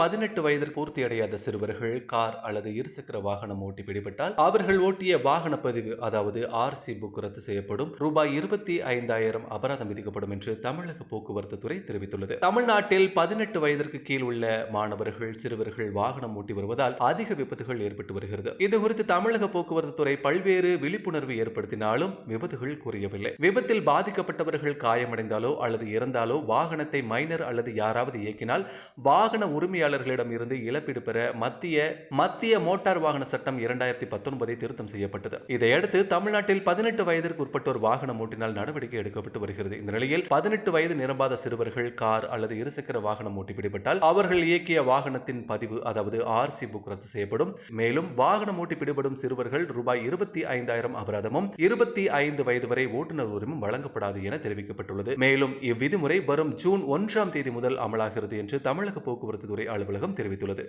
பதினெட்டு வயதில் பூர்த்தியடையாத சிறுவர்கள் கார் அல்லது இருசக்கர வாகனம் ஓட்டி பிடிபட்டால் அவர்கள் ஓட்டிய வாகன பதிவு அதாவது ஆர்சி புக் ரத்து செய்யப்படும். ரூபாய் இருபத்தி ஐந்தாயிரம் அபராதம் விதிக்கப்படும் என்று தமிழக போக்குவரத்து துறை தெரிவித்துள்ளது. தமிழ்நாட்டில் பதினெட்டு வயதிற்கு கீழ் உள்ள மாணவர்கள் சிறுவர்கள் வாகனம் ஓட்டி வருவதால் அதிக விபத்துகள் ஏற்பட்டு வருகிறது. இது குறித்து தமிழக போக்குவரத்து துறை பல்வேறு விழிப்புணர்வு ஏற்படுத்தினாலும் விபத்துகள் குறையவில்லை. விபத்தில் பாதிக்கப்பட்டவர்கள் காயமடைந்தாலோ அல்லது இறந்தாலோ வாகனத்தை மைனர் அல்லது யாராவது இயக்கினால் வாகன உரிமை இருந்து இழப்பீடு பெற மத்திய மத்திய மோட்டார் வாகன சட்டம் இரண்டாயிரத்தி பத்தொன்பதை திருத்தம் செய்யப்பட்டது. இதையடுத்து தமிழ்நாட்டில் பதினெட்டு வயதிற்கு உட்பட்டோர் வாகனம் ஓட்டினால் நடவடிக்கை எடுக்கப்பட்டு வருகிறது. இந்த நிலையில் பதினெட்டு வயது நிரம்பாத சிறுவர்கள் கார் அல்லது இருசக்கர வாகனம் ஓட்டி பிடிபட்டால் அவர்கள் இயக்கிய வாகனத்தின் பதிவு அதாவது ஆர்சி புக் ரத்து செய்யப்படும். மேலும் வாகனம் ஓட்டி பிடிபடும் சிறுவர்கள் ரூபாய் இருபத்தி ஐந்தாயிரம் அபராதமும் இருபத்தி ஐந்து வயது வரை ஓட்டுநர் உரிமம் வழங்கப்படாது என தெரிவிக்கப்பட்டுள்ளது. மேலும் இவ்விதிமுறை வரும் ஜூன் ஒன்றாம் தேதி முதல் அமலாகிறது என்று தமிழக போக்குவரத்து துறை அலுவலகம் தெரிவித்துள்ளது.